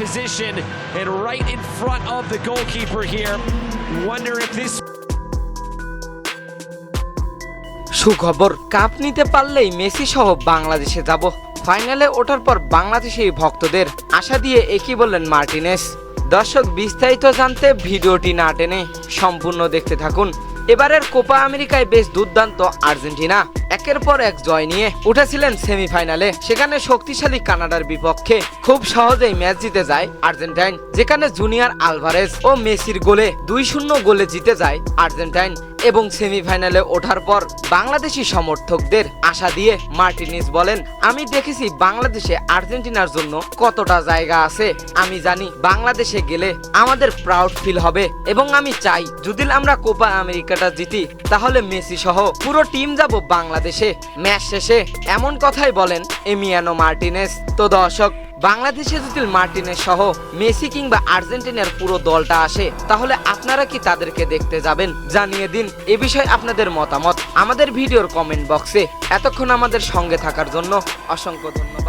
position and right in front of the goalkeeper here. Wonder if this সুখবর cup নিতে পারলেই Messi সহ বাংলাদেশে যাব। ফাইনালে ওঠার পর বাংলাদেশি ভক্তদের আশা দিয়ে একই বললেন মার্টিনেস। দর্শক, বিস্তারিত জানতে ভিডিওটি না টেনে সম্পূর্ণ দেখতে থাকুন। এবারের কোপা আমেরিকায় বেশ দুর্দান্ত আর্জেন্টিনা। একের পর এক জয় নিয়ে উঠেছিলেন সেমিফাইনালে। সেখানে শক্তিশালী কানাডার বিপক্ষে খুব সহজেই ম্যাচ জিতে যায় আর্জেন্টাইন, যেখানে জুনিয়র আলভারেজ ও মেসির গোলে দুই শূন্য গোলে জিতে যায় আর্জেন্টাইন। এবং সেমিফাইনালে ওঠার পর বাংলাদেশি সমর্থকদের আশা দিয়ে মার্টিনিস বলেন, আমি দেখেছি বাংলাদেশে আর্জেন্টিনার জন্য কতটা জায়গা আছে। আমি জানি বাংলাদেশে গেলে আমাদের প্রাউড ফিল হবে এবং আমি চাই, যদি আমরা কোপা আমেরিকাটা জিতি, তাহলে মেসি সহ পুরো টিম যাব বাংলাদেশে। ম্যাচ শেষে এমন কথাই বলেন এমিয়ানো মার্টিনেস তো দর্শক বাংলাদেশে যদি মার্টিনের সহ মেসি কিংবা আর্জেন্টিনার পুরো দলটা আসে, তাহলে আপনারা কি তাদেরকে দেখতে যাবেন? জানিয়ে দিন, এ বিষয়ে আপনাদের মতামত। আমাদের ভিডিওর কমেন্ট বক্সে এতক্ষণ আমাদের সঙ্গে থাকার জন্য অসংখ্য ধন্যবাদ।